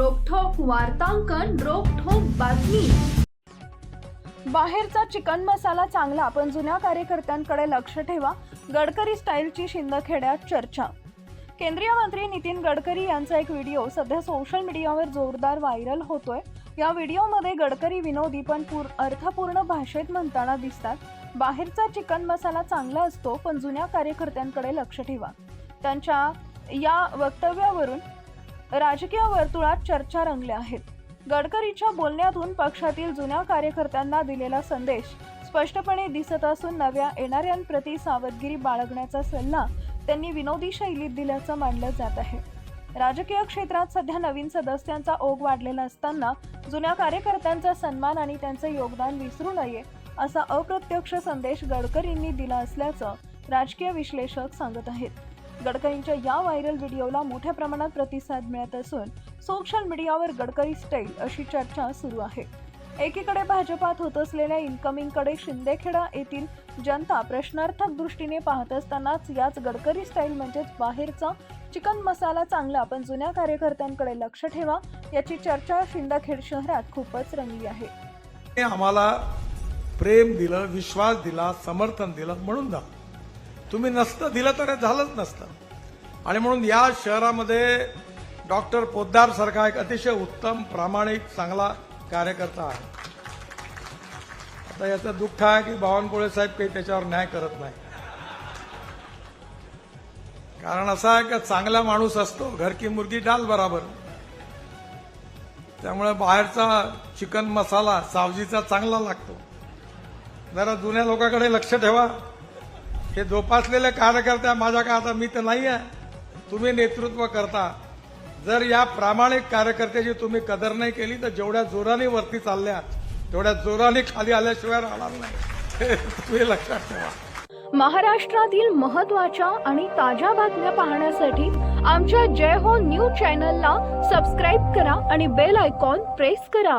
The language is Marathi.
वार्तांकन रोखोक बातमी. बाहेरचा चिकन मसाला चांगला पण जुन्या कार्यकर्त्यांकडे लक्ष ठेवा. गडकरी स्टाईलची शिंदखेड्यात चर्चा. केंद्रीय मंत्री नितीन गडकरी यांचा एक व्हिडिओ सध्या सोशल मीडियावर जोरदार व्हायरल होतोय. या व्हिडिओमध्ये गडकरी विनोदी पण पूर अर्थपूर्ण भाषेत म्हणताना दिसतात. बाहेरचा चिकन मसाला चांगला असतो पण जुन्या कार्यकर्त्यांकडे लक्ष ठेवा. त्यांच्या या वक्तव्यावरून राजकीय वर्तुळात चर्चा रंगल्या आहेत. गडकरीच्या बोलण्यातून पक्षातील जुन्या कार्यकर्त्यांना दिलेला संदेश स्पष्टपणे दिसत असून नव्या येणाऱ्यांप्रती सावधगिरी बाळगण्याचा सल्ला त्यांनी विनोदी शैलीत दिल्याचं मानलं जात आहे. राजकीय क्षेत्रात सध्या नवीन सदस्यांचा ओघ वाढलेला असताना जुन्या कार्यकर्त्यांचा सन्मान आणि त्यांचं योगदान विसरू नये असा अप्रत्यक्ष संदेश गडकरींनी दिला असल्याचं राजकीय विश्लेषक सांगत आहेत. गडकरींच्या या व्हायरल व्हिडिओला मोठ्या प्रमाणात प्रतिसाद मिळत असून सोशल मीडियावर गडकरी स्टाईल अशी चर्चा सुरू आहे. एकीकडे भाजपात होत असलेल्या इन्कमिंगकडे शिंदेखेडा येथील जनता प्रश्नार्थक दृष्टीने पाहत असतानाच याच गडकरी स्टाईल म्हणजेच बाहेरचा चिकन मसाला चांगला पण जुन्या कार्यकर्त्यांकडे लक्ष ठेवा याची चर्चा शिंदखेड शहरात खूपच रंगली आहे. ते आम्हाला प्रेम दिलं विश्वास दिला समर्थन दिलं म्हणून झालं तुम्ही नसतं दिलं तर हे झालंच नसतं. आणि म्हणून या शहरामध्ये डॉक्टर पोद्दार सारखा एक अतिशय उत्तम प्रामाणिक चांगला कार्यकर्ता आहे. आता याचं दुःख आहे की बावनकुळे साहेब काही त्याच्यावर न्याय करत नाही. कारण असं आहे का चांगला माणूस असतो घरकी मुर्गी डाल बराबर. त्यामुळे बाहेरचा चिकन मसाला सावजीचा चांगला लागतो. जरा जुन्या लोकांकडे लक्ष ठेवा. हे जोपासलेले कार्यकर्ते माझ्या का आता मी तर नाही आहे तुम्ही नेतृत्व करता. जर या प्रामाणिक कार्यकर्त्याची तुम्ही कदर नाही केली तर जेवढ्या जोराने वरती चालल्या तेवढ्या जोराने खाली आल्याशिवाय राहणार नाही. तुम्ही लक्षात ठेवा. महाराष्ट्रातील महत्त्वाच्या आणि ताज्या बातम्या पाहण्यासाठी आमच्या जय हो न्यूज चॅनलला सबस्क्राईब करा आणि बेल आयकॉन प्रेस करा.